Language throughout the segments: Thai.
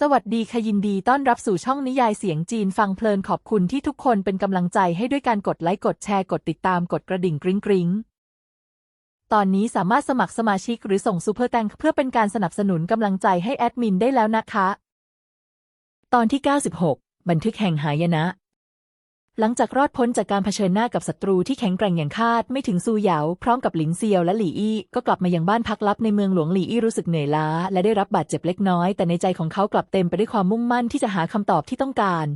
สวัสดีค่ะยินดีต้อนรับสู่ช่องนิยายเสียงจีนฟังเพลินขอบคุณที่ทุกคนเป็นกำลังใจให้ด้วยการกดไลค์กดแชร์กดติดตามกดกระดิ่งกริ๊งกริ๊งตอนนี้สามารถสมัครสมาชิกหรือส่งซูเปอร์แตงเพื่อเป็นการสนับสนุนกำลังใจให้แอดมินได้แล้วนะคะ ตอนที่ 96 บันทึกแห่งหายนะ หลังจากรอดพ้นจากการเผชิญหน้ากับศัตรูที่แข็งแกร่งอย่างคาดไม่ถึงซูเหยาพร้อมกับหลินเซียวและหลี่อี้ก็กลับมายังบ้านพักลับในเมืองหลวงหลี่อี้รู้สึกเหนื่อยล้า และได้รับบาดเจ็บเล็กน้อย แต่ในใจของเขากลับเต็มไปด้วยความมุ่งมั่นที่จะหาคำตอบที่ต้องการ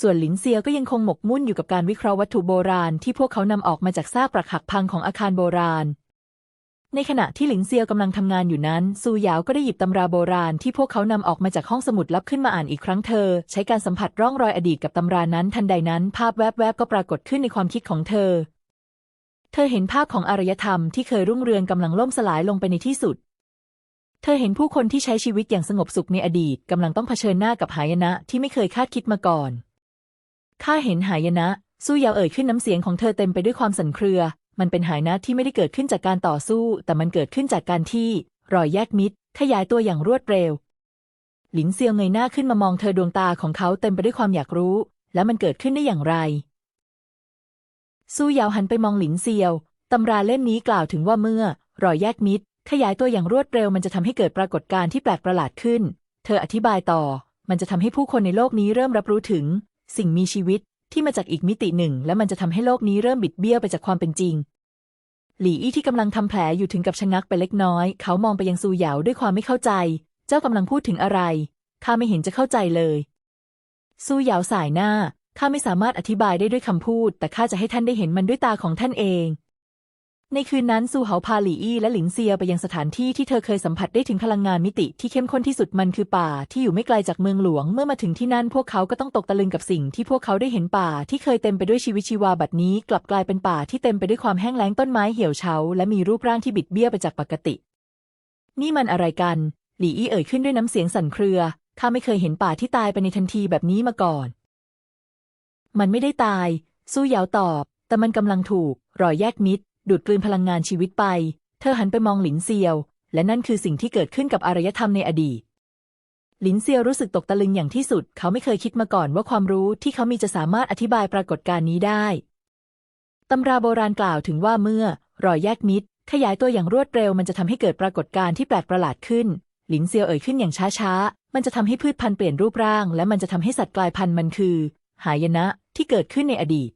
ส่วนหลินเซียวก็ยังคงหมกมุ่นอยู่กับการวิเคราะห์วัตถุโบราณที่พวกเขานำออกมาจากซากปรักหักพังของอาคารโบราณ ในขณะที่หลินเซียวกำลังทำงานอยู่นั้นซูหยาวก็ได้หยิบตำราโบราณที่พวกเขานำออกมาจากห้องสมุดลับขึ้นมาอ่านอีกครั้งเธอ ใช้การสัมผัสร่องรอยอดีตกับตำรานั้นทันใดนั้น ภาพแวบๆก็ปรากฏขึ้นในความคิดของเธอ เธอเห็นภาพของอารยธรรมที่เคยรุ่งเรืองกำลังล่มสลายลงไปในที่สุด เธอเห็นผู้คนที่ใช้ชีวิตอย่างสงบสุขในอดีตกำลังต้องเผชิญหน้ากับหายนะที่ไม่เคยคาดคิดมาก่อนข้าเห็นหายนะสู้ยาวเอ่ยขึ้นน้ำเสียงของเธอเต็มไปด้วยความสั่นเครือ มันเป็นหายนะที่ไม่ได้เกิดขึ้นจากการต่อสู้ แต่มันเกิดขึ้นจากการที่ รอยแยกมิตรขยายตัวอย่างรวดเร็ว หลินเซียวเงยหน้าขึ้นมามองเธอดวงตาของเขาเต็มไปด้วยความอยากรู้ แล้วมันเกิดขึ้นได้อย่างไร สู้ยาวหันไปมองหลินเซียวตำราเล่มนี้กล่าวถึงว่าเมื่อ รอยแยกมิตร ขยายตัวอย่างรวดเร็ว มันจะทำให้เกิดปรากฏการณ์ที่แปลกประหลาดขึ้น เธออธิบายต่อ มันจะทำให้ผู้คนในโลกนี้เริ่มรับรู้ถึง สิ่งมีชีวิต ที่มาจากอีกมิติหนึ่ง และมันจะทำให้โลกนี้เริ่มบิดเบี้ยวไปจากความเป็นจริง หลี่อี้ที่กำลังทำแผลอยู่ถึงกับชะงักไปเล็กน้อย เขามองไปยังซูเหยาด้วยความไม่เข้าใจ เจ้ากำลังพูดถึงอะไร ข้าไม่เห็นจะเข้าใจเลย ซูเหยาสายหน้า ข้าไม่สามารถอธิบายได้ด้วยคำพูด แต่ข้าจะให้ท่านได้เห็นมันด้วยตาของท่านเอง ในคืนนั้นซูเหาพาหลี่อี้และหลินเซียไปยังสถานที่ที่เธอเคยสัมผัสได้ถึงพลังงานมิติที่เข้มข้นที่สุดมันคือป่าที่อยู่ไม่ไกลจากเมืองหลวง เมื่อมาถึงที่นั่นพวกเขาก็ต้องตกตะลึงกับสิ่งที่พวกเขาได้เห็นป่าที่เคยเต็มไปด้วยชีวิตชีวาบัดนี้ กลับกลายเป็นป่าที่เต็มไปด้วยความแห้งแล้งต้นไม้เหี่ยวเฉาและมีรูปร่างที่บิดเบี้ยวไปจากปกติ นี่มันอะไรกัน หลี่อี้เอ่ยขึ้นด้วยน้ำเสียงสั่นเครือข้าไม่เคยเห็นป่าที่ตายไปในทันทีแบบนี้มาก่อน มันไม่ได้ตาย สู้เหยาวตอบ แต่มันกำลังถูกรอยแยกมิตร ดูดกลืนพลังงานชีวิตไป เธอหันไปมองหลินเซียว และนั่นคือสิ่งที่เกิดขึ้นกับอารยธรรมในอดีต หลินเซียวรู้สึกตกตะลึงอย่างที่สุด เขาไม่เคยคิดมาก่อนว่าความรู้ที่เขามีจะสามารถอธิบายปรากฏการณ์นี้ได้ ตำราโบราณกล่าวถึงว่าเมื่อ รอยแยกมิตร ขยายตัวอย่างรวดเร็วมันจะทำให้เกิดปรากฏการณ์ที่แปลกประหลาดขึ้น หลินเซียวเอ่ยขึ้นอย่างช้าๆ มันจะทำให้พืชพันธุ์เปลี่ยนรูปร่าง และมันจะทำให้สัตว์กลายพันธุ์มันคือ หายนะที่เกิดขึ้นในอดีต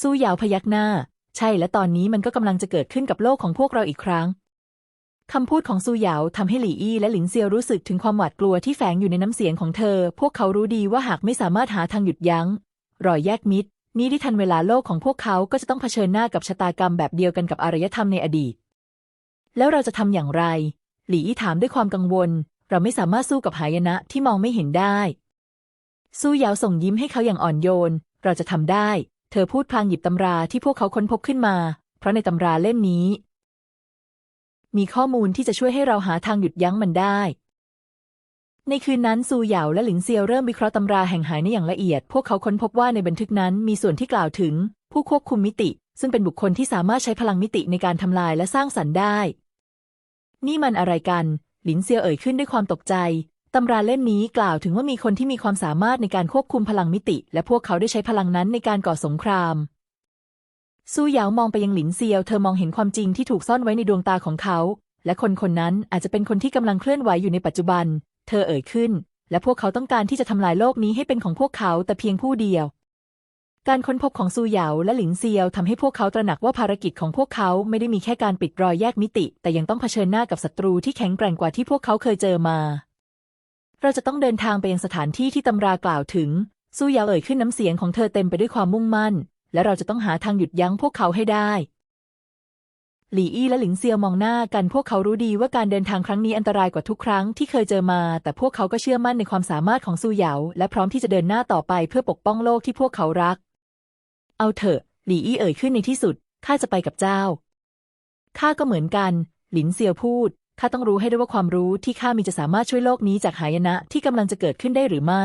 สู้ยาวพยักหน้า ใช่และตอนนี้มันก็กำลังจะเกิดขึ้นกับโลกของพวกเราอีกครั้งคำพูดของซูหยาวทำให้หลี่อี้และหลินเซียวรู้สึกถึงความหวาดกลัวที่แฝงอยู่ในน้ำเสียงของเธอ พวกเขารู้ดีว่าหากไม่สามารถหาทางหยุดยัง้ง รอยแยกมิตร นี้ที่ทันเวลาโลกของพวกเขาก็จะต้องเผชิญหน้ากับชะตากรรมแบบเดียวกันกับอารยธรรมในอดีต แล้วเราจะทำอย่างไร หลี่อี้ถามด้วยความกังวล เราไม่สามารถสู้กับหายนะที่มองไม่เห็นได้สู้เหยาวส่งยิ้มให้เขาอย่างอ่อนโยน เราจะทำได้ ธอพูดพลางหยิบตำราที่พวกเขาค้นพบขึ้นมา เพราะในตำราเล่มนี้ มีข้อมูลที่จะช่วยให้เราหาทางหยุดยั้งมันได้ ในคืนนั้นซูเหยาและหลินเซียวเริ่มวิเคราะห์ตำราแห่งหายในอย่างละเอียด พวกเขาค้นพบว่าในบันทึกนั้นมีส่วนที่กล่าวถึง ผู้ควบคุมมิติ ซึ่งเป็นบุคคลที่สามารถใช้พลังมิติในการทำลายและสร้างสรรค์ได้ นี่มันอะไรกัน หลินเซียวเอ่ยขึ้นด้วยความตกใจ ตำราเล่มนี้กล่าวถึงว่ามีคนที่มีความสามารถในการควบคุมพลังมิติ และพวกเขาได้ใช้พลังนั้นในการก่อสงครามสู้เหยามองไปยังหลินเซียว เธอมองเห็นความจริงที่ถูกซ่อนไว้ในดวงตาของเขา และคนคนนั้นอาจจะเป็นคนที่กำลังเคลื่อนไหวอยู่ในปัจจุบัน เธอเอ่ยขึ้น และพวกเขาต้องการที่จะทำลายโลกนี้ให้เป็นของพวกเขาแต่เพียงผู้เดียว การค้นพบของซูเหยาและหลินเซียวทำให้พวกเขาตระหนักว่าภารกิจของพวกเขาไม่ได้มีแค่การปิดรอยแยกมิติ แต่ยังต้องเผชิญหน้ากับศัตรูที่แข็งแกร่งกว่าที่พวกเขาเคยเจอมา เราจะต้องเดินทางไปยังสถานที่ที่ตำรากล่าวถึงซูเหยาเอ่ยขึ้นน้ำเสียงของเธอเต็มไปด้วยความมุ่งมั่น และเราจะต้องหาทางหยุดยั้งพวกเขาให้ได้ หลี่อี้และหลิงเซียวมองหน้ากันพวกเขารู้ดีว่าการเดินทางครั้งนี้อันตรายกว่าทุกครั้งที่เคยเจอมา แต่พวกเขาก็เชื่อมั่นในความสามารถของซูเหยาและพร้อมที่จะเดินหน้าต่อไปเพื่อปกป้องโลกที่พวกเขารัก เอาเถอะ หลี่อี้เอ่ยขึ้นในที่สุดข้าจะไปกับเจ้าข้าก็เหมือนกัน หลินเซียวพูด ข้าต้องรู้ให้ได้ว่าความรู้ที่ข้ามีจะสามารถช่วยโลกนี้จากหายนะที่กำลังจะเกิดขึ้นได้หรือไม่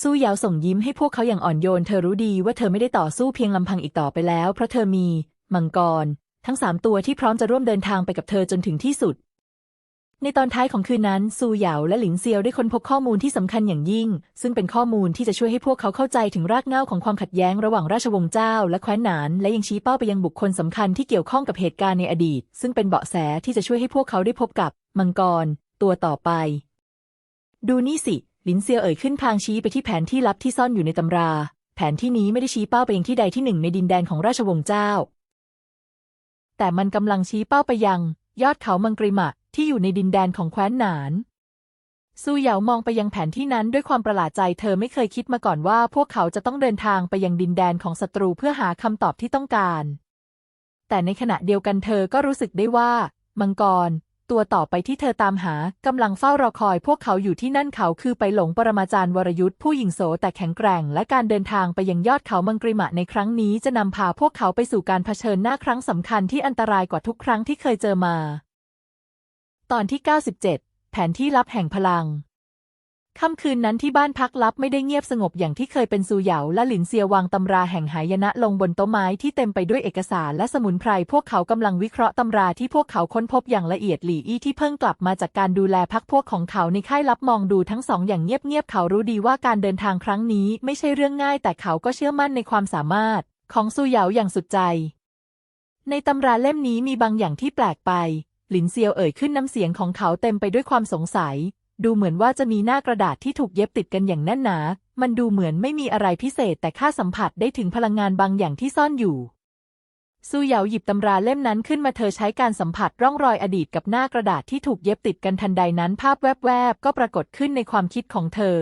สู้ยาวส่งยิ้มให้พวกเขาอย่างอ่อนโยน เธอรู้ดีว่าเธอไม่ได้ต่อสู้เพียงลำพังอีกต่อไปแล้ว เพราะเธอมี มังกร ทั้งสามตัวที่พร้อมจะร่วมเดินทางไปกับเธอจนถึงที่สุด ในตอนท้ายของคืนนั้น ซูเหยาและหลิงเซียวได้ค้นพบข้อมูลที่สำคัญอย่างยิ่ง ซึ่งเป็นข้อมูลที่จะช่วยให้พวกเขาเข้าใจถึงรากเหง้าของความขัดแย้งระหว่างราชวงศ์เจ้า และแคว้นหนาน และยังชี้เป้าไปยังบุคคลสำคัญที่เกี่ยวข้องกับเหตุการณ์ในอดีต ซึ่งเป็นเบาะแสที่จะช่วยให้พวกเขาได้พบกับ มังกร ตัวต่อไป ดูนี่สิ หลินเซียวเอ่ยขึ้นพางชี้ไปที่แผนที่ลับที่ซ่อนอยู่ในตำรา แผนที่นี้ไม่ได้ชี้เป้าไปยังที่ใดที่หนึ่งในดินแดนของราชวงศ์เจ้า แต่มันกำลังชี้เป้าไปยัง ยอดเขามังกริมะ ที่อยู่ในดินแดนของแคว้นหนานซูเหยามองไปยังแผนที่นั้นด้วยความประหลาดใจเธอไม่เคยคิดมาก่อนว่าพวกเขาจะต้องเดินทางไปยังดินแดนของศัตรูเพื่อหาคำตอบที่ต้องการ แต่ในขณะเดียวกันเธอก็รู้สึกได้ว่า มังกร ตัวต่อไปที่เธอตามหากำลังเฝ้ารอคอยพวกเขาอยู่ที่นั่นเขาคือไปหลงปรมาจารย์วรยุทธ์ผู้หญิงโสแต่แข็งแกร่ง และการเดินทางไปยังยอดเขามังกริมะในครั้งนี้จะนำพาพวกเขาไปสู่การเผชิญหน้าครั้งสำคัญที่อันตรายกว่าทุกครั้งที่เคยเจอมา ตอนที่ 97 แผนที่ลับแห่งพลัง ค่ำคืนนั้นที่บ้านพักลับไม่ได้เงียบสงบอย่างที่เคยเป็นซูเหยาและหลินเซียวางตำราแห่งหายนะลงบนโต๊ะไม้ที่เต็มไปด้วยเอกสารและสมุนไพรพวกเขากำลังวิเคราะห์ตำราที่พวกเขาค้นพบอย่างละเอียดหลี่อี้ที่เพิ่งกลับมาจากการดูแลพักพวกของเขาในค่ายลับมองดูทั้งสองอย่างเงียบๆเขารู้ดีว่าการเดินทางครั้งนี้ไม่ใช่เรื่องง่าย แต่เขาก็เชื่อมั่นในความสามารถ ของซูเหยาอย่างสุดใจ ในตำราเล่มนี้มีบางอย่างที่แปลกไป หลินเซียวเอ่ยขึ้นน้ำเสียงของเขาเต็มไปด้วยความสงสัย ดูเหมือนว่าจะมีหน้ากระดาษที่ถูกเย็บติดกันอย่างแน่นหนา มันดูเหมือนไม่มีอะไรพิเศษแต่ข้าสัมผัสได้ถึงพลังงานบางอย่างที่ซ่อนอยู่ซูเหยาหยิบตำราเล่มนั้นขึ้นมาเธอใช้การสัมผัสร่องรอยอดีตกับหน้ากระดาษที่ถูกเย็บติดกันทันใดนั้นภาพแวบๆก็ปรากฏขึ้นในความคิดของเธอ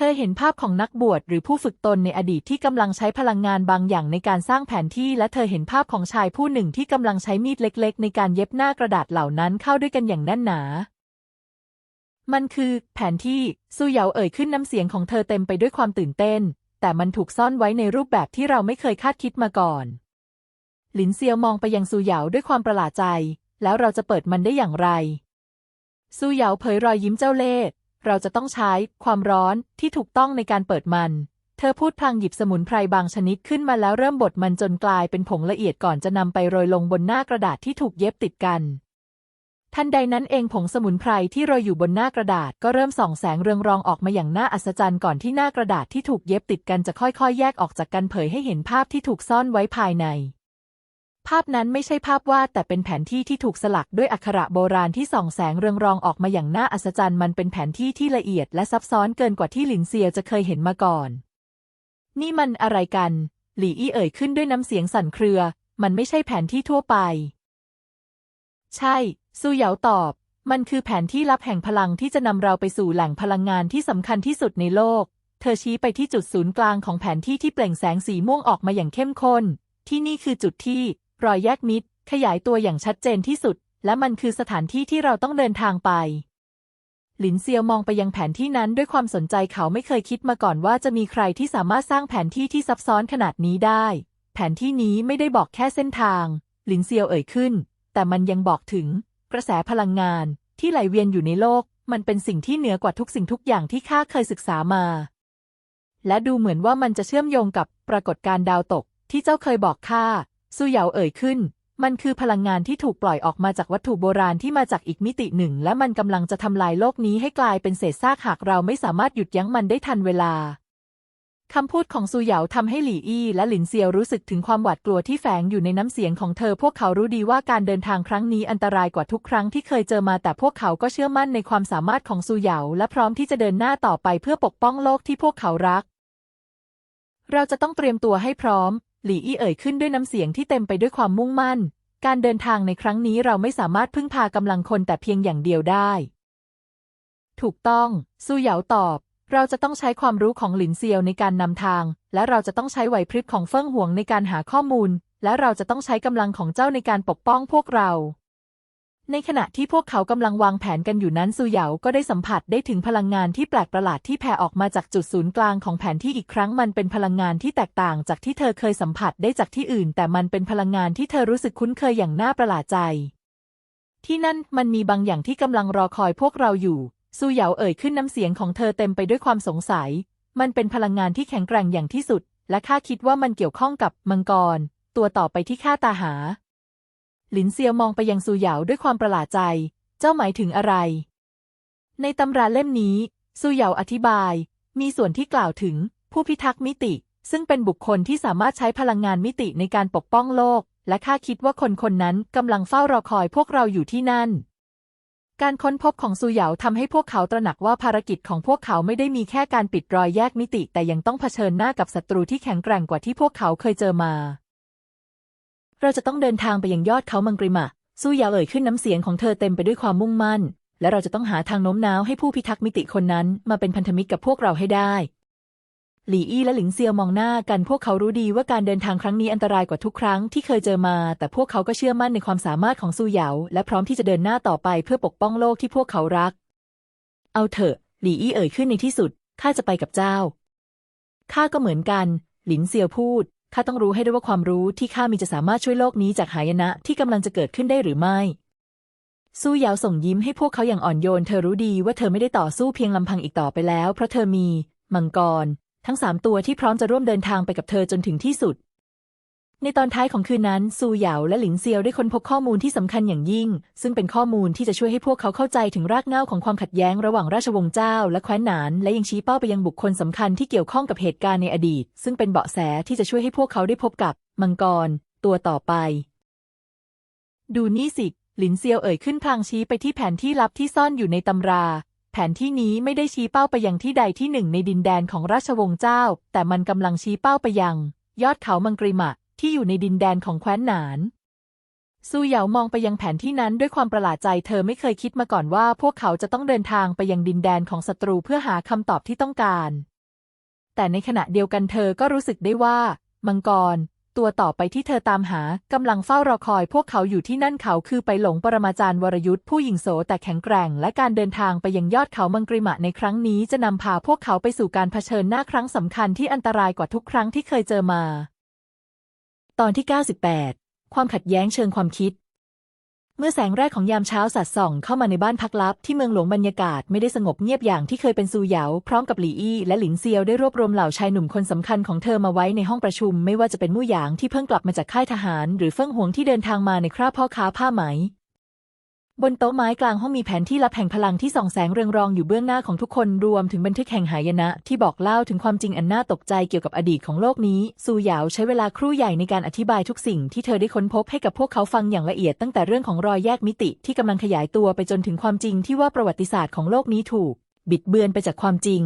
เธอเห็นภาพของนักบวชหรือผู้ฝึกตนในอดีตที่กำลังใช้พลังงานบางอย่างในการสร้างแผนที่และเธอเห็นภาพของชายผู้หนึ่งที่กำลังใช้มีดเล็กๆ ในการเย็บหน้ากระดาษเหล่านั้นเข้าด้วยกันอย่างแน่นหนา มันคือแผนที่ซูเหยาเอ่ยขึ้นน้ำเสียงของเธอเต็มไปด้วยความตื่นเต้น แต่มันถูกซ่อนไว้ในรูปแบบที่เราไม่เคยคาดคิดมาก่อน หลินเซียวมองไปยังซูเหยาด้วยความประหลาดใจ แล้วเราจะเปิดมันได้อย่างไรซูเหยาเผยรอยยิ้มเจ้าเล่ห์ เราจะต้องใช้ความร้อนที่ถูกต้องในการเปิดมัน เธอพูดพลางหยิบสมุนไพรบางชนิดขึ้นมาแล้วเริ่มบดมันจนกลายเป็นผงละเอียดก่อนจะนำไปโรยลงบนหน้ากระดาษที่ถูกเย็บติดกัน ทันใดนั้นเองผงสมุนไพรที่โรยอยู่บนหน้ากระดาษก็เริ่มส่องแสงเรืองรองออกมาอย่างน่าอัศจรรย์ก่อนที่หน้ากระดาษที่ถูกเย็บติดกันจะค่อยๆ แยกออกจากกันเผยให้เห็นภาพที่ถูกซ่อนไว้ภายใน ภาพนั้นไม่ใช่ภาพวาดแต่เป็นแผนที่ที่ถูกสลักด้วยอักขระโบราณที่ส่องแสงเรืองรองออกมาอย่างน่าอัศจรรย์มันเป็นแผนที่ที่ละเอียดและซับซ้อนเกินกว่าที่หลินเซียจะเคยเห็นมาก่อน นี่มันอะไรกัน หลี่อี้เอ่ยขึ้นด้วยน้ำเสียงสั่นเครือ มันไม่ใช่แผนที่ทั่วไป ใช่ซูเหยาตอบ มันคือแผนที่ลับแห่งพลังที่จะนำเราไปสู่แหล่งพลังงานที่สำคัญที่สุดในโลก เธอชี้ไปที่จุดศูนย์กลางของแผนที่ที่เปล่งแสงสีม่วงออกมาอย่างเข้มข้น ที่นี่คือจุดที่ รอยแยกมิตรขยายตัวอย่างชัดเจนที่สุด และมันคือสถานที่ที่เราต้องเดินทางไป หลินเซียวมองไปยังแผนที่นั้นด้วยความสนใจเขาไม่เคยคิดมาก่อนว่าจะมีใครที่สามารถสร้างแผนที่ที่ซับซ้อนขนาดนี้ได้ แผนที่นี้ไม่ได้บอกแค่เส้นทาง หลินเซียวเอ่ยขึ้น แต่มันยังบอกถึง กระแสพลังงาน ที่ไหลเวียนอยู่ในโลก มันเป็นสิ่งที่เหนือกว่าทุกสิ่งทุกอย่างที่ข้าเคยศึกษามา และดูเหมือนว่ามันจะเชื่อมโยงกับปรากฏการณ์ดาวตกที่เจ้าเคยบอกข้า ซูเหยาเอ่ยขึ้น มันคือพลังงานที่ถูกปล่อยออกมาจากวัตถุโบราณที่มาจากอีกมิติหนึ่ง และมันกำลังจะทำลายโลกนี้ให้กลายเป็นเศษซากหากเราไม่สามารถหยุดยั้งมันได้ทันเวลาคำพูดของซูเหยาทำให้หลี่อี้และหลินเซียวรู้สึกถึงความหวาดกลัวที่แฝงอยู่ในน้ำเสียงของเธอ พวกเขารู้ดีว่าการเดินทางครั้งนี้อันตรายกว่าทุกครั้งที่เคยเจอมาแต่พวกเขาก็เชื่อมั่นในความสามารถของซูเหยาและพร้อมที่จะเดินหน้าต่อไปเพื่อปกป้องโลกที่พวกเขารัก เราจะต้องเตรียมตัวให้พร้อม หลี่อี้เอ่ยขึ้นด้วยน้ำเสียงที่เต็มไปด้วยความมุ่งมั่น การเดินทางในครั้งนี้เราไม่สามารถพึ่งพากำลังคนแต่เพียงอย่างเดียวได้ ถูกต้อง ซูเหยาตอบ เราจะต้องใช้ความรู้ของหลินเซียวในการนำทาง และเราจะต้องใช้ไหวพริบของเฟิ่งหวงในการหาข้อมูล และเราจะต้องใช้กำลังของเจ้าในการปกป้องพวกเรา ในขณะที่พวกเขากำลังวางแผนกันอยู่นั้นซูเหยาก็ได้สัมผัสได้ถึงพลังงานที่แปลกประหลาดที่แผ่ออกมาจากจุดศูนย์กลางของแผนที่อีกครั้งมันเป็นพลังงานที่แตกต่างจากที่เธอเคยสัมผัสได้จากที่อื่น แต่มันเป็นพลังงานที่เธอรู้สึกคุ้นเคยอย่างน่าประหลาดใจ ที่นั่นมันมีบางอย่างที่กำลังรอคอยพวกเราอยู่ซูเหยาเอ่ยขึ้นน้ำเสียงของเธอเต็มไปด้วยความสงสัย มันเป็นพลังงานที่แข็งแกร่งอย่างที่สุด และข้าคิดว่ามันเกี่ยวข้องกับมังกร ตัวต่อไปที่ข้าตาหา หลินเซียวมองไปยังซูเหยาด้วยความประหลาดใจ เจ้าหมายถึงอะไร ในตำราเล่มนี้ ซูเหยาอธิบาย มีส่วนที่กล่าวถึงผู้พิทักษ์มิติ ซึ่งเป็นบุคคลที่สามารถใช้พลังงานมิติในการปกป้องโลก และข้าคิดว่าคนคนนั้นกำลังเฝ้ารอคอยพวกเราอยู่ที่นั่น การค้นพบของซูเหยาทำให้พวกเขาตระหนักว่าภารกิจของพวกเขาไม่ได้มีแค่การปิดรอยแยกมิติ แต่ยังต้องเผชิญหน้ากับศัตรูที่แข็งแกร่งกว่าที่พวกเขาเคยเจอมา เราจะต้องเดินทางไปยังยอดเขามังกริมะสู้ยาวเอ่ยขึ้นน้ำเสียงของเธอเต็มไปด้วยความมุ่งมั่น และเราจะต้องหาทางโน้มน้าวให้ผู้พิทักษ์มิติคนนั้น มาเป็นพันธมิตรกับพวกเราให้ได้ หลี่อี้และหลิงเซียวมองหน้ากันพวกเขารู้ดีว่าการเดินทางครั้งนี้อันตรายกว่าทุกครั้งที่เคยเจอมา แต่พวกเขาก็เชื่อมั่นในความสามารถของซูเหยาและพร้อมที่จะเดินหน้าต่อไปเพื่อปกป้องโลกที่พวกเขารัก เอาเถอะ หลี่อี้เอ่ยขึ้นในที่สุดข้าจะไปกับเจ้าข้าก็เหมือนกัน หลินเซียวพูด ข้าต้องรู้ให้ได้ว่าความรู้ที่ข้ามีจะสามารถช่วยโลกนี้จากหายนะที่กำลังจะเกิดขึ้นได้หรือไม่สู้ยาวส่งยิ้มให้พวกเขาอย่างอ่อนโยน เธอรู้ดีว่าเธอไม่ได้ต่อสู้เพียงลำพังอีกต่อไปแล้ว เพราะเธอมี มังกร ทั้งสามตัวที่พร้อมจะร่วมเดินทางไปกับเธอจนถึงที่สุด ในตอนท้ายของคืนนั้น ซูเหยาและหลิงเซียวได้ค้นพบข้อมูลที่สำคัญอย่างยิ่ง ซึ่งเป็นข้อมูลที่จะช่วยให้พวกเขาเข้าใจถึงรากเหง้าของความขัดแย้งระหว่างราชวงศ์เจ้า และแคว้นหนาน และยังชี้เป้าไปยังบุคคลสำคัญที่เกี่ยวข้องกับเหตุการณ์ในอดีต ซึ่งเป็นเบาะแสที่จะช่วยให้พวกเขาได้พบกับ มังกร ตัวต่อไป ดูนี่สิ หลินเซียวเอ่ยขึ้นพลางชี้ไปที่แผนที่ลับที่ซ่อนอยู่ในตำรา แผนที่นี้ไม่ได้ชี้เป้าไปยังที่ใดที่หนึ่งในดินแดนของราชวงศ์เจ้า แต่มันกำลังชี้เป้าไปยัง ยอดเขามังกริมะ ที่อยู่ในดินแดนของแคว้นหนานซูเหยามองไปยังแผนที่นั้นด้วยความประหลาดใจเธอไม่เคยคิดมาก่อนว่า พวกเขาจะต้องเดินทางไปยังดินแดนของศัตรูเพื่อหาคำตอบที่ต้องการ แต่ในขณะเดียวกันเธอก็รู้สึกได้ว่า มังกร ตัวต่อไปที่เธอตามหากำลังเฝ้ารอคอย พวกเขาอยู่ที่นั่นเขาคือไปหลงปรมาจารย์วรยุทธ์ผู้หญิงโสแต่แข็งแกร่ง และการเดินทางไปยังยอดเขามังกริมะในครั้งนี้จะนำพาพวกเขาไปสู่การเผชิญหน้าครั้งสำคัญที่อันตรายกว่าทุกครั้งที่เคยเจอมา ตอนที่ 98 ความขัดแย้งเชิงความคิด เมื่อแสงแรกของยามเช้าสัดส่อง เข้ามาในบ้านพักลับที่เมืองหลวงบรรยากาศไม่ได้สงบเงียบอย่างที่เคยเป็นซูเหยาพร้อมกับหลี่อี้และหลินเซียวได้รวบรวมเหล่าชายหนุ่มคนสำคัญของเธอมาไว้ในห้องประชุม ไม่ว่าจะเป็นมู่หยางที่เพิ่งกลับมาจากค่ายทหาร หรือเฟิ่งหวงที่เดินทางมาในคราบพ่อค้าผ้าไหม บนโต๊ะไม้กลางห้องมีแผนที่ลับแห่งพลังที่ส่องแสงเรืองรองอยู่เบื้องหน้าของทุกคนรวมถึงบันทึกแห่งหายนะ ที่บอกเล่าถึงความจริงอันน่าตกใจเกี่ยวกับอดีตของโลกนี้ซูหยาวใช้เวลาครู่ใหญ่ในการอธิบายทุกสิ่งที่เธอได้ค้นพบให้กับพวกเขาฟังอย่างละเอียดตั้งแต่เรื่องของรอยแยกมิติที่กำลังขยายตัวไปจนถึงความจริงที่ว่าประวัติศาสตร์ของโลกนี้ถูก บิดเบือนไปจากความจริง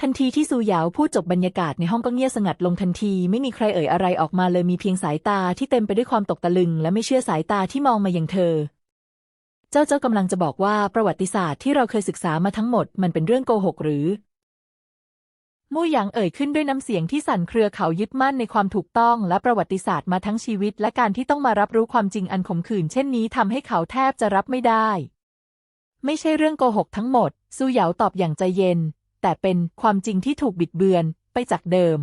ทันทีที่ซูหยาวพูดจบบรรยากาศในห้องก็เงียบสงัดลงทันที ไม่มีใครเอ่ยอะไรออกมาเลยมีเพียงสายตาที่เต็มไปด้วยความตกตะลึง และไม่เชื่อสายตาที่มองมาอย่างเธอ เจ้าเจ้ากำลังจะบอกว่าประวัติศาสตร์ที่เราเคยศึกษามาทั้งหมดมันเป็นเรื่องโกหกหรือมู่หยางเอ่ยขึ้นด้วยน้ำเสียงที่สั่นเครือเขายึดมั่นในความถูกต้องและประวัติศาสตร์มาทั้งชีวิต และการที่ต้องมารับรู้ความจริงอันขมขื่นเช่นนี้ทำให้เขาแทบจะรับไม่ได้ ไม่ใช่เรื่องโกหกทั้งหมดซูเหยาตอบอย่างใจเย็น แต่เป็นความจริงที่ถูกบิดเบือนไปจากเดิม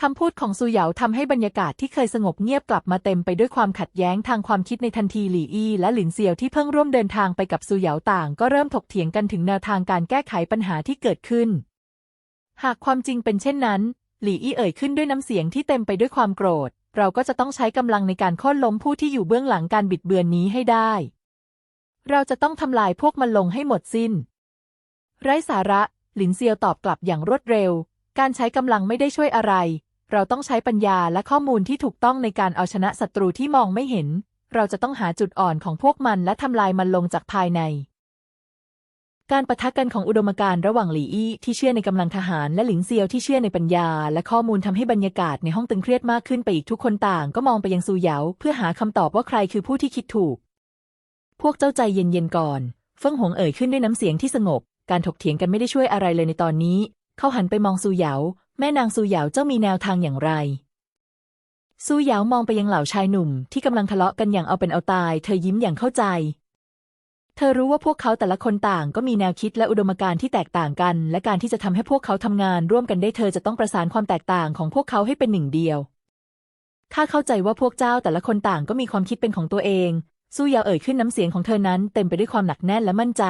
คำพูดของซูเหยาทำให้บรรยากาศที่เคยสงบเงียบกลับมาเต็มไปด้วยความขัดแย้งทางความคิดในทันทีหลี่อี้และหลินเซียวที่เพิ่งร่วมเดินทางไปกับซูเหยาต่าง ก็เริ่มถกเถียงกันถึงแนวทางการแก้ไขปัญหาที่เกิดขึ้น หากความจริงเป็นเช่นนั้น หลี่อี้เอ่ยขึ้นด้วยน้ำเสียงที่เต็มไปด้วยความโกรธ เราก็จะต้องใช้กำลังในการโค่นล้มผู้ที่อยู่เบื้องหลังการบิดเบือนนี้ให้ได้ เราจะต้องทำลายพวกมันลงให้หมดสิ้น ไร้สาระ หลินเซียวตอบกลับอย่างรวดเร็ว การใช้กำลังไม่ได้ช่วยอะไร เราต้องใช้ปัญญาและข้อมูลที่ถูกต้องในการเอาชนะศัตรูที่มองไม่เห็น เราจะต้องหาจุดอ่อนของพวกมันและทำลายมันลงจากภายใน การประทะกันของอุดมการณ์ระหว่างหลี่อี้ที่เชื่อในกำลังทหารและหลิงเซียวที่เชื่อในปัญญา และข้อมูลทำให้บรรยากาศในห้องตึงเครียดมากขึ้นไปอีกทุกคนต่าง ก็มองไปยังซูเหยาเพื่อหาคำตอบว่าใครคือผู้ที่คิดถูก พวกเจ้าใจเย็นๆก่อน เฟิงหงเอ่ยขึ้นด้วยน้ำเสียงที่สงบการถกเถียงกันไม่ได้ช่วยอะไรเลยในตอนนี้ เขาหันไปมองซูเหยา แม่นางซูเหยาเจ้ามีแนวทางอย่างไร ซูเหยามองไปยังเหล่าชายหนุ่มที่กำลังทะเลาะกันอย่างเอาเป็นเอาตาย เธอยิ้มอย่างเข้าใจ เธอรู้ว่าพวกเขาแต่ละคนต่างก็มีแนวคิดและอุดมการณ์ที่แตกต่างกัน และการที่จะทำให้พวกเขาทำงานร่วมกันได้เธอจะต้องประสานความแตกต่างของพวกเขาให้เป็นหนึ่งเดียวข้าเข้าใจว่าพวกเจ้าแต่ละคนต่างก็มีความคิดเป็นของตัวเองสู้ยาเอ่ยขึ้นน้ำเสียงของเธอนั้นเต็มไปด้วยความหนักแน่นและมั่นใจ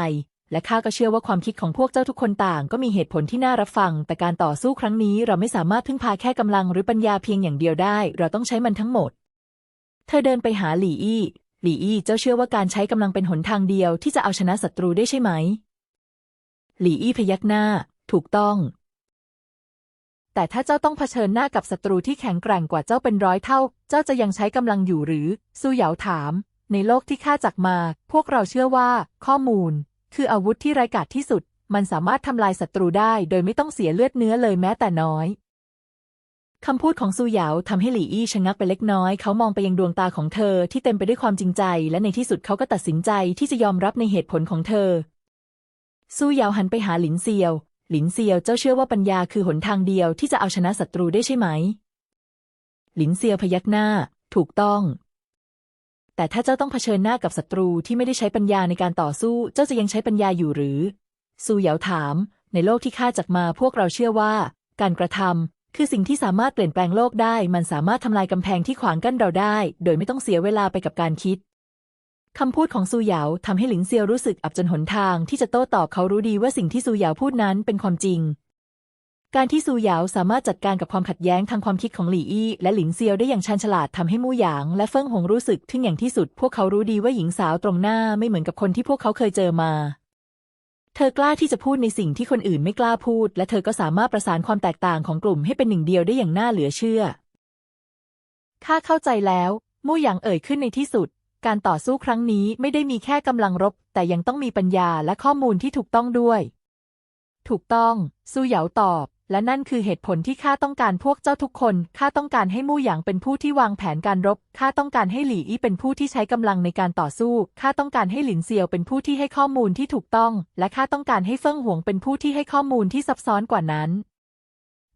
และข้าก็เชื่อว่าความคิดของพวกเจ้าทุกคนต่างก็มีเหตุผลที่น่ารับฟัง แต่การต่อสู้ครั้งนี้เราไม่สามารถพึ่งพาแค่กำลังหรือปัญญาเพียงอย่างเดียวได้ เราต้องใช้มันทั้งหมด เธอเดินไปหาหลี่อี้ หลี่อี้เจ้าเชื่อว่าการใช้กำลังเป็นหนทางเดียวที่จะเอาชนะศัตรูได้ใช่ไหม หลี่อี้พยักหน้า ถูกต้อง แต่ถ้าเจ้าต้องเผชิญหน้ากับศัตรูที่แข็งแกร่งกว่าเจ้าเป็นร้อยเท่า เจ้าจะยังใช้กำลังอยู่หรือ ซูเหยาถาม ในโลกที่ข้าจักมา พวกเราเชื่อว่า ข้อมูล คืออาวุธที่ไร้กาจที่สุด มันสามารถทำลายศัตรูได้โดยไม่ต้องเสียเลือดเนื้อเลยแม้แต่น้อยคำพูดของซูเหยาทำให้หลี่อี้ชะงักไปเล็กน้อย เขามองไปยังดวงตาของเธอที่เต็มไปด้วยความจริงใจ และในที่สุดเขาก็ตัดสินใจที่จะยอมรับในเหตุผลของเธอ ซูเหยาหันไปหาหลินเซียว หลินเซียวเจ้าเชื่อว่าปัญญาคือหนทางเดียวที่จะเอาชนะศัตรูได้ใช่ไหม หลินเซียวพยักหน้า ถูกต้อง แต่ถ้าเจ้าต้องเผชิญหน้ากับศัตรูที่ไม่ได้ใช้ปัญญาในการต่อสู้ เจ้าจะยังใช้ปัญญาอยู่หรือ ซูเหยาถาม ในโลกที่ข้าจักมาพวกเราเชื่อว่า การกระทำคือสิ่งที่สามารถเปลี่ยนแปลงโลกได้ มันสามารถทำลายกำแพงที่ขวางกั้นเราได้ โดยไม่ต้องเสียเวลาไปกับการคิดคำพูดของซูเหยาทำให้หลินเซียวรู้สึกอับจนหนทางที่จะโต้ตอบเขารู้ดีว่าสิ่งที่ซูเหยาพูดนั้นเป็นความจริง การที่ซูเหยาสามารถจัดการกับความขัดแย้งทางความคิดของหลี่อี้และหลินเซียวได้อย่างชาญฉลาดทำให้มู่หยาง และเฟิ่งหงรู้สึกทึ่งอย่างที่สุด พวกเขารู้ดีว่าหญิงสาวตรงหน้าไม่เหมือนกับคนที่พวกเขาเคยเจอมา เธอกล้าที่จะพูดในสิ่งที่คนอื่นไม่กล้าพูด และเธอก็สามารถประสานความแตกต่างของกลุ่มให้เป็นหนึ่งเดียวได้อย่างน่าเหลือเชื่อ ข้าเข้าใจแล้ว มู่หยางเอ่ยขึ้นในที่สุด การต่อสู้ครั้งนี้ไม่ได้มีแค่กำลังรบ แต่ยังต้องมีปัญญาและข้อมูลที่ถูกต้องด้วย ถูกต้อง ซูเหยาตอบ และนั่นคือเหตุผลที่ข้าต้องการพวกเจ้าทุกคน ข้าต้องการให้มู่หยางเป็นผู้ที่วางแผนการรบ ข้าต้องการให้หลี่อี้เป็นผู้ที่ใช้กำลังในการต่อสู้ ข้าต้องการให้หลินเซียวเป็นผู้ที่ให้ข้อมูลที่ถูกต้อง และข้าต้องการให้เฟิ่งหวงเป็นผู้ที่ให้ข้อมูลที่ซับซ้อนกว่านั้น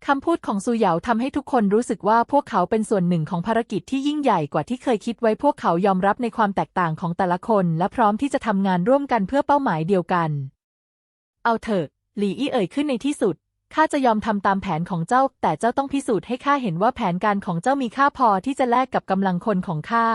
คำพูดของซูเหยาทำให้ทุกคนรู้สึกว่าพวกเขาเป็นส่วนหนึ่งของภารกิจที่ยิ่งใหญ่กว่าที่เคยคิดไว้พวกเขายอมรับในความแตกต่างของแต่ละคน และพร้อมที่จะทำงานร่วมกันเพื่อเป้าหมายเดียวกัน เอาเถอะหลี่อี้เอ่ยขึ้นในที่สุด ข้าจะยอมทำตามแผนของเจ้า แต่เจ้าต้องพิสูจน์ให้ข้าเห็นว่าแผนการของเจ้ามีค่าพอที่จะแลกกับกำลังคนของข้า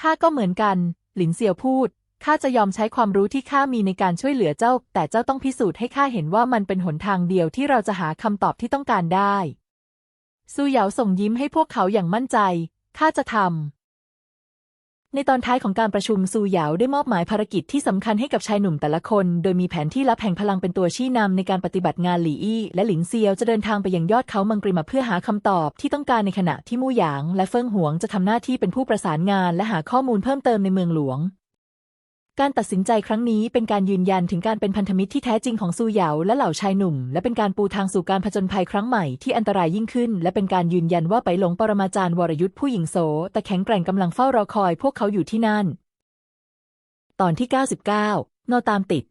ข้าก็เหมือนกัน หลินเซียวพูด ข้าจะยอมใช้ความรู้ที่ข้ามีในการช่วยเหลือเจ้า แต่เจ้าต้องพิสูจน์ให้ข้าเห็นว่ามันเป็นหนทางเดียวที่เราจะหาคำตอบที่ต้องการได้ ซูเหยาส่งยิ้มให้พวกเขาอย่างมั่นใจ ข้าจะทำ ในตอนท้ายของการประชุมซูหยาวได้มอบหมายภารกิจที่สำคัญให้กับชายหนุ่มแต่ละคน โดยมีแผนที่ลับแห่งพลังเป็นตัวชี้นำในการปฏิบัติงานหลี่อี้และหลินเซียวจะเดินทางไปยังยอดเขามังกริมาเพื่อหาคำตอบที่ต้องการในขณะที่มู่หยาง และเฟิงหวงจะทำหน้าที่เป็นผู้ประสานงาน และหาข้อมูลเพิ่มเติมในเมืองหลวง การตัดสินใจครั้งนี้เป็นการยืนยันถึงการเป็นพันธมิตรที่แท้จริงของซูเหยาและเหล่าชายหนุ่ม และเป็นการปูทางสู่การผจญภัยครั้งใหม่ที่อันตรายยิ่งขึ้น และเป็นการยืนยันว่าไปหลงปรมาจารย์วรยุทธ์ผู้หญิงโสแต่แข็งแกร่งกำลังเฝ้ารอคอยพวกเขาอยู่ที่นั่น ตอนที่ 99 นอตามติด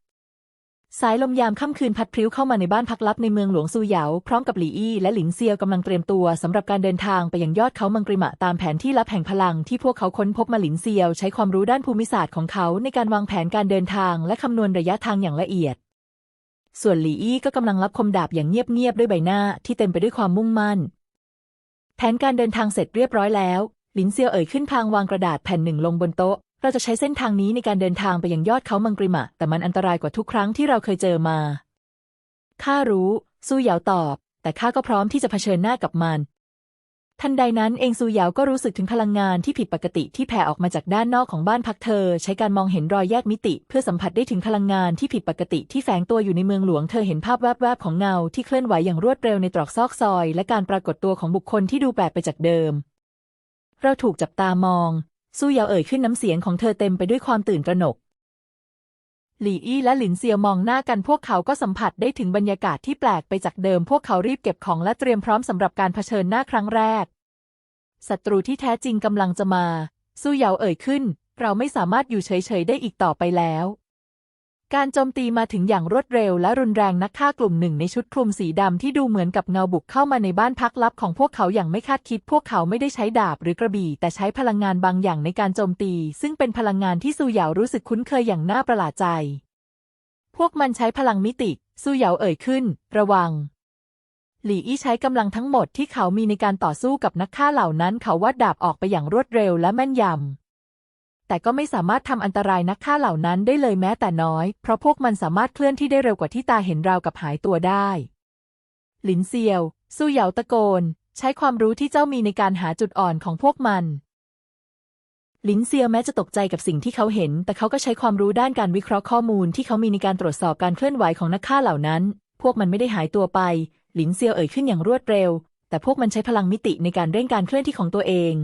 สายลมยามค่ำคืนพัดพริ้วเข้ามาในบ้านพักลับในเมืองหลวงซูเหยาพร้อมกับหลี่อี้และหลินเซียวกำลังเตรียมตัวสำหรับการเดินทางไปยังยอดเขามังกริมะตามแผนที่ลับแห่งพลังที่พวกเขาค้นพบมาหลินเซียวใช้ความรู้ด้านภูมิศาสตร์ของเขาในการวางแผนการเดินทางและคำนวณระยะทางอย่างละเอียด ส่วนหลี่อี้ก็กำลังรับคมดาบอย่างเงียบๆด้วยใบหน้าที่เต็มไปด้วยความมุ่งมั่น แผนการเดินทางเสร็จเรียบร้อยแล้วหลินเซียวเอ่ยขึ้นพางวางกระดาษแผ่นหนึ่งลงบนโต๊ะ เราจะใช้เส้นทางนี้ในการเดินทางไปยังยอดเขามังกริมะ แต่มันอันตรายกว่าทุกครั้งที่เราเคยเจอมา ข้ารู้ ซูเหยาตอบ แต่ข้าก็พร้อมที่จะเผชิญหน้ากับมัน ทันใดนั้นเองซูเหยาก็รู้สึกถึงพลังงานที่ผิดปกติที่แผ่ออกมาจากด้านนอกของบ้านพักเธอ ใช้การมองเห็นรอยแยกมิติ เพื่อสัมผัสได้ถึงพลังงานที่ผิดปกติที่แฝงตัวอยู่ในเมืองหลวง เธอเห็นภาพแวบๆของเงาที่เคลื่อนไหวอย่างรวดเร็วในตรอกซอกซอย และการปรากฏตัวของบุคคลที่ดูแปลกไปจากเดิม เราถูกจับตามอง ซูเยาเอ่ยขึ้นน้ำเสียงของเธอเต็มไปด้วยความตื่นตระหนก หลี่อี้และหลินเซียวมองหน้ากันพวกเขาก็สัมผัสได้ถึงบรรยากาศที่แปลกไปจากเดิม พวกเขารีบเก็บของและเตรียมพร้อมสำหรับการเผชิญหน้าครั้งแรก ศัตรูที่แท้จริงกำลังจะมาซูเยาเอ่ยขึ้น เราไม่สามารถอยู่เฉยๆได้อีกต่อไปแล้ว การโจมตีมาถึงอย่างรวดเร็วและรุนแรงนักฆ่ากลุ่มหนึ่งในชุดคลุมสีดำที่ดูเหมือนกับเงาบุกเข้ามาในบ้านพักลับของพวกเขาอย่างไม่คาดคิด พวกเขาไม่ได้ใช้ดาบหรือกระบี่ แต่ใช้พลังงานบางอย่างในการโจมตี ซึ่งเป็นพลังงานที่ซูเหยารู้สึกคุ้นเคยอย่างน่าประหลาดใจ พวกมันใช้พลังมิติซูเหยาเอ่ยขึ้น ระวัง หลี่อี้ใช้กำลังทั้งหมดที่เขามีในการต่อสู้กับนักฆ่าเหล่านั้น เขาวัดดาบออกไปอย่างรวดเร็วและแม่นยำ แต่ก็ไม่สามารถทำอันตรายนักฆ่าเหล่านั้นได้เลยแม้แต่น้อย เพราะพวกมันสามารถเคลื่อนที่ได้เร็วกว่าที่ตาเห็นราวกับหายตัวได้ หลินเซียวสู้เหยาตะโกน ใช้ความรู้ที่เจ้ามีในการหาจุดอ่อนของพวกมันลินเซียวแม้จะตกใจกับสิ่งที่เขาเห็น แต่เขาก็ใช้ความรู้ด้านการวิเคราะห์ข้อมูลที่เขามีในการตรวจสอบการเคลื่อนไหวของนักฆ่าเหล่านั้น พวกมันไม่ได้หายตัวไปหลินเซียวเอ่ยขึ้นอย่างรวดเร็ว แต่พวกมันใช้พลังมิติในการเร่งการเคลื่อนที่ของตัวเอง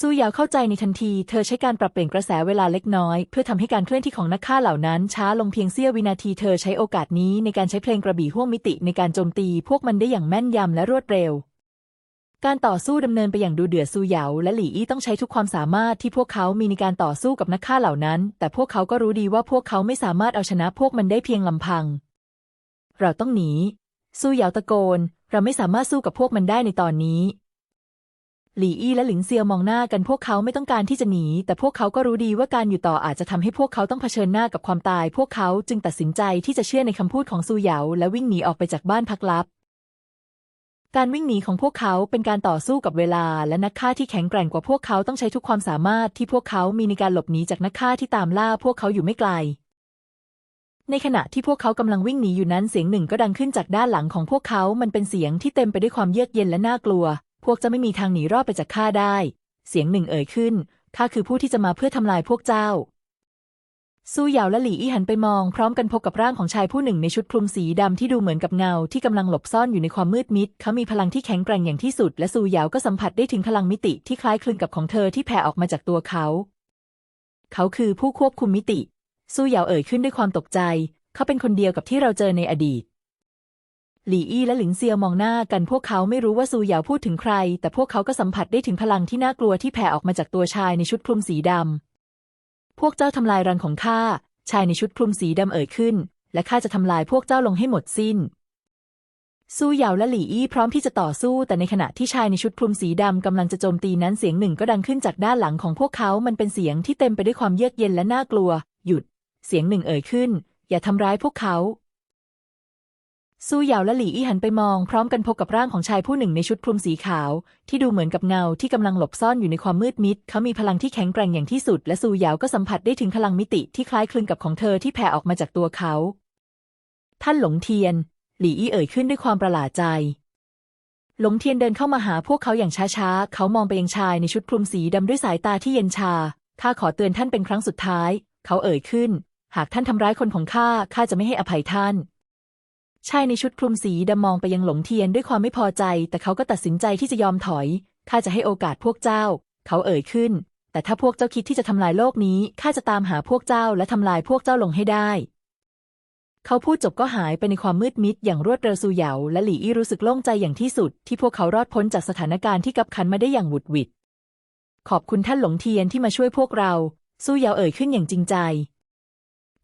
ซูหยาวเข้าใจในทันที เธอใช้การปรับเปลี่ยนกระแสเวลาเล็กน้อย เพื่อทำให้การเคลื่อนที่ของนักฆ่าเหล่านั้นช้าลงเพียงเสี้ยววินาที เธอใช้โอกาสนี้ในการใช้เพลงกระบี่ห้วงมิติในการโจมตี พวกมันได้อย่างแม่นยำและรวดเร็ว การต่อสู้ดำเนินไปอย่างดูเดือดซูหยาวและหลี่อี้ต้องใช้ทุกความสามารถที่พวกเขามีในการต่อสู้กับนักฆ่าเหล่านั้น แต่พวกเขาก็รู้ดีว่าพวกเขาไม่สามารถเอาชนะพวกมันได้เพียงลำพัง เราต้องหนีซูหยาวตะโกน เราไม่สามารถสู้กับพวกมันได้ในตอนนี้ หลี่อี้และหลิงเซียวมองหน้ากันพวกเขาไม่ต้องการที่จะหนี แต่พวกเขาก็รู้ดีว่าการอยู่ต่ออาจจะทำให้พวกเขาต้องเผชิญหน้ากับความตาย พวกเขาจึงตัดสินใจที่จะเชื่อในคำพูดของซูเหยาและวิ่งหนีออกไปจากบ้านพักลับ การวิ่งหนีของพวกเขาเป็นการต่อสู้กับเวลา และนักฆ่าที่แข็งแกร่งกว่าพวกเขาต้องใช้ทุกความสามารถที่พวกเขามีในการหลบหนีจากนักฆ่าที่ตามล่าพวกเขาอยู่ไม่ไกลในขณะที่พวกเขากำลังวิ่งหนีอยู่นั้นเสียงหนึ่งก็ดังขึ้นจากด้านหลังของพวกเขา มันเป็นเสียงที่เต็มไปด้วยความเยือกเย็นและน่ากลัว พวกจะไม่มีทางหนีรอดไปจากข้าได้ เสียงหนึ่งเอ่ยขึ้น ข้าคือผู้ที่จะมาเพื่อทำลายพวกเจ้าซูเหยาและหลี่อี้หันไปมอง พร้อมกันพบกับร่างของชายผู้หนึ่งในชุดคลุมสีดำที่ดูเหมือนกับเงาที่กำลังหลบซ่อนอยู่ในความมืดมิด เขามีพลังที่แข็งแกร่งอย่างที่สุด และซูเหยาก็สัมผัสได้ถึงพลังมิติที่คล้ายคลึงกับของเธอที่แผ่ออกมาจากตัวเขา เขาคือผู้ควบคุมมิติซูเหยาเอ่ยขึ้นด้วยความตกใจ เขาเป็นคนเดียวกับที่เราเจอในอดีต หลี่อี้และหลิงเซียวมองหน้ากันพวกเขาไม่รู้ว่าซูหยาพูดถึงใคร แต่พวกเขาก็สัมผัสได้ถึงพลังที่น่ากลัวที่แผ่ออกมาจากตัวชายในชุดคลุมสีดำ พวกเจ้าทำลายรังของข้า ชายในชุดคลุมสีดำเอ่ยขึ้น และข้าจะทำลายพวกเจ้าลงให้หมดสิ้น ซูหยาและหลี่อี้พร้อมที่จะต่อสู้ แต่ในขณะที่ชายในชุดคลุมสีดำกำลังจะโจมตีนั้นเสียงหนึ่งก็ดังขึ้นจากด้านหลังของพวกเขา มันเป็นเสียงที่เต็มไปด้วยความเยือกเย็นและน่ากลัว หยุด เสียงหนึ่งเอ่ยขึ้น อย่าทำร้ายพวกเขา ซูเหยาและหลี่อี้หันไปมองพร้อมกันพบกับร่างของชายผู้หนึ่งในชุดคลุมสีขาว ที่ดูเหมือนกับเงาที่กำลังหลบซ่อนอยู่ในความมืดมิด เขามีพลังที่แข็งแกร่งอย่างที่สุด และซูเหยาก็สัมผัสได้ถึงพลังมิติที่คล้ายคลึงกับของเธอที่แผ่ออกมาจากตัวเขา ท่านหลงเทียน หลี่อี้เอ่ยขึ้นด้วยความประหลาดใจ หลงเทียนเดินเข้ามาหาพวกเขาอย่างช้าๆ เขามองไปยังชายในชุดคลุมสีดำด้วยสายตาที่เย็นชา ข้าขอเตือนท่านเป็นครั้งสุดท้าย เขาเอ่ยขึ้น หากท่านทำร้ายคนของข้า ข้าจะไม่ให้อภัยท่าน ชายในชุดคลุมสีดำมองไปยังหลงเทียนด้วยความไม่พอใจ แต่เขาก็ตัดสินใจที่จะยอมถอยข้าจะให้โอกาสพวกเจ้า เขาเอ่ยขึ้น แต่ถ้าพวกเจ้าคิดที่จะทำลายโลกนี้ข้าจะตามหาพวกเจ้าและทำลายพวกเจ้าลงให้ได้ เขาพูดจบก็หายไปในความมืดมิดอย่างรวดเร็วซูเหยาและหลี่อี้รู้สึกโล่งใจอย่างที่สุด ที่พวกเขารอดพ้นจากสถานการณ์ที่กับคันมาได้อย่างหวุดหวิดขอบคุณท่านหลงเทียนที่มาช่วยพวกเราซูเหยาเอ่ยขึ้นอย่างจริงใจ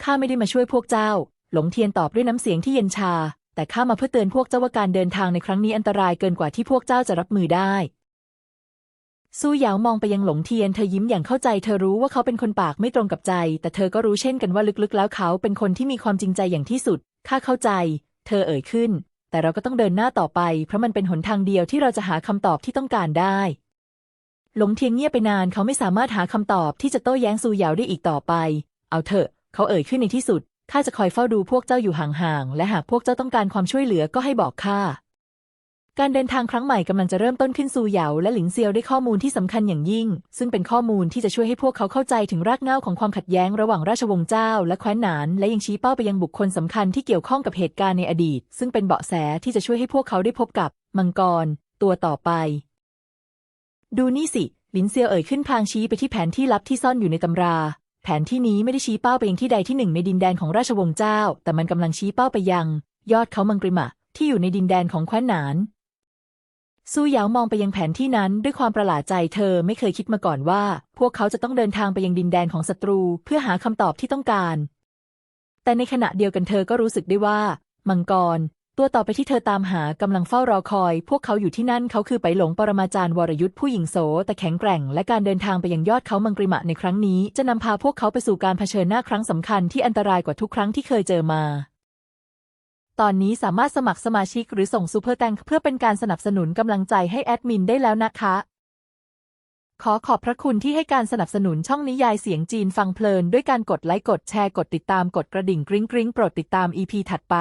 ข้าไม่ได้มาช่วยพวกเจ้า หลงเทียนตอบด้วยน้ำเสียงที่เย็นชา แต่ข้ามาเพื่อเตือนพวกเจ้าว่าการเดินทางในครั้งนี้อันตรายเกินกว่าที่พวกเจ้าจะรับมือได้ซูเหยามองไปยังหลงเทียนเธอยิ้มอย่างเข้าใจ เธอรู้ว่าเขาเป็นคนปากไม่ตรงกับใจ แต่เธอก็รู้เช่นกันว่าลึกๆ แล้วเขาเป็นคนที่มีความจริงใจอย่างที่สุด ข้าเข้าใจ เธอเอ่ยขึ้น แต่เราก็ต้องเดินหน้าต่อไป เพราะมันเป็นหนทางเดียวที่เราจะหาคำตอบที่ต้องการได้ หลงเทียนเงียบไปนานเขาไม่สามารถหาคำตอบที่จะโต้แย้งซูเหยาได้อีกต่อไป เอาเถอะ เขาเอ่ยขึ้นในที่สุด ข้าจะคอยเฝ้าดูพวกเจ้าอยู่ห่างๆ และหากพวกเจ้าต้องการความช่วยเหลือก็ให้บอกข้า การเดินทางครั้งใหม่กำลังจะเริ่มต้นขึ้นซูเหยาและหลิงเซียวได้ข้อมูลที่สำคัญอย่างยิ่ง ซึ่งเป็นข้อมูลที่จะช่วยให้พวกเขาเข้าใจถึงรากเหง้าของความขัดแย้งระหว่างราชวงศ์เจ้า และแคว้นหนาน และยังชี้เป้าไปยังบุคคลสำคัญที่เกี่ยวข้องกับเหตุการณ์ในอดีต ซึ่งเป็นเบาะแสที่จะช่วยให้พวกเขาได้พบกับมังกร ตัวต่อไป ดูนี่สิ หลินเซียวเอ่ยขึ้นพลางชี้ไปที่แผนที่ลับที่ซ่อนอยู่ในตำรา แผนที่นี้ไม่ได้ชี้เป้าไปยังที่ใดที่หนึ่งในดินแดนของราชวงศ์เจ้า แต่มันกำลังชี้เป้าไปยัง ยอดเขามังกริมะ ที่อยู่ในดินแดนของแคว้นหนาน ซูเหยามองไปยังแผนที่นั้นด้วยความประหลาดใจเธอไม่เคยคิดมาก่อนว่า พวกเขาจะต้องเดินทางไปยังดินแดนของศัตรู เพื่อหาคำตอบที่ต้องการ แต่ในขณะเดียวกันเธอก็รู้สึกได้ว่า มังกร ตัวต่อไปที่เธอตามหากำลังเฝ้ารอคอย พวกเขาอยู่ที่นั่นเขาคือไปหลงปรมาจารย์วรยุทธ์ผู้หญิงโสแต่แข็งแกร่ง และการเดินทางไปยังยอดเขามังกริมะในครั้งนี้ จะนำพาพวกเขาไปสู่การเผชิญหน้าครั้งสำคัญที่อันตรายกว่าทุกครั้งที่เคยเจอมา ตอนนี้สามารถสมัครสมาชิกหรือส่งซูเปอร์แตงเพื่อเป็นการสนับสนุนกำลังใจให้แอดมินได้แล้วนะคะ ขอขอบพระคุณที่ให้การสนับสนุนช่องนิยายเสียงจีนฟังเพลิน ด้วยการกดไลค์กดแชร์กดติดตามกดกระดิ่งกริ๊งกริ๊งโปรดติดตาม EP ถัดไป